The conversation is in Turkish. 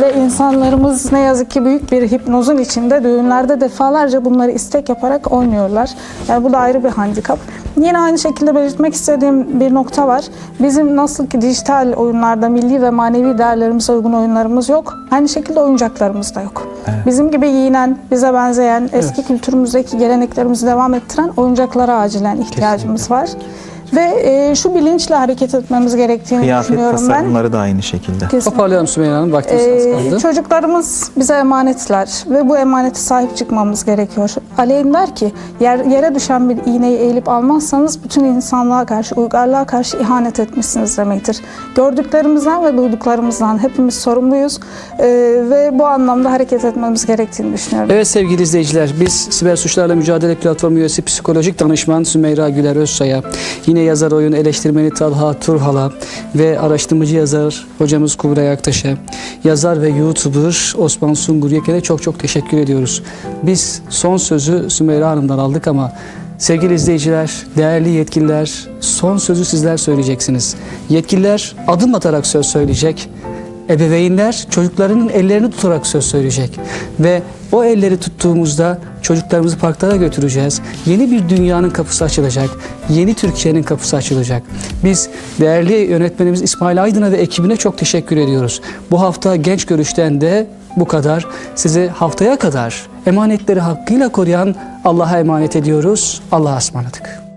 Ve insanlarımız ne yazık ki büyük bir hipnozun içinde düğünlerde defalarca bunları istek yaparak oynuyorlar. Yani bu da ayrı bir handikap. Yine aynı şekilde belirtmek istediğim bir nokta var. Bizim nasıl ki dijital oyunlarda milli ve manevi değerlerimize uygun oyunlarımız yok. Aynı şekilde oyuncaklarımız da yok. Bizim gibi giyinen, bize benzeyen, eski kültürümüzdeki geleneklerimizi devam ettiren oyuncaklara acilen ihtiyacımız var. Ve e, şu bilinçle hareket etmemiz gerektiğini Kıyafet düşünüyorum ben. tasarımları da aynı şekilde. Kesinlikle. Toparlayalım Sümeyye Hanım. Vaktimiz az Ee, kaldı. çocuklarımız bize emanetler ve bu emanete sahip çıkmamız gerekiyor. Aleyhine der ki yer, yere düşen bir iğneyi eğilip almazsanız bütün insanlığa karşı, uygarlığa karşı ihanet etmişsiniz demektir. Gördüklerimizden ve duyduklarımızdan hepimiz sorumluyuz Ee, ve bu anlamda hareket etmemiz gerektiğini düşünüyorum. Evet sevgili izleyiciler, biz Siber Suçlarla Mücadele Platformu üyesi psikolojik danışman Sümeyra Güler Özsay'a, yine yazar oyun eleştirmeni Talha Turhal'a ve araştırmacı yazar hocamız Kubra Aktaş'a, yazar ve YouTuber Osman Sungur Yeken'e çok çok teşekkür ediyoruz. Biz son sözü Sümeyra Hanım'dan aldık ama Sevgili izleyiciler, değerli yetkililer, son sözü sizler söyleyeceksiniz. Yetkililer adım atarak söz söyleyecek. Ebeveynler çocuklarının ellerini tutarak söz söyleyecek ve o elleri tuttuğumuzda çocuklarımızı parklara götüreceğiz. Yeni bir dünyanın kapısı açılacak. Yeni Türkiye'nin kapısı açılacak. Biz değerli yönetmenimiz İsmail Aydın'a ve ekibine çok teşekkür ediyoruz. Bu hafta Genç Görüş'ten de bu kadar. Sizi haftaya kadar emanetleri hakkıyla koruyan Allah'a emanet ediyoruz. Allah'a ısmarladık.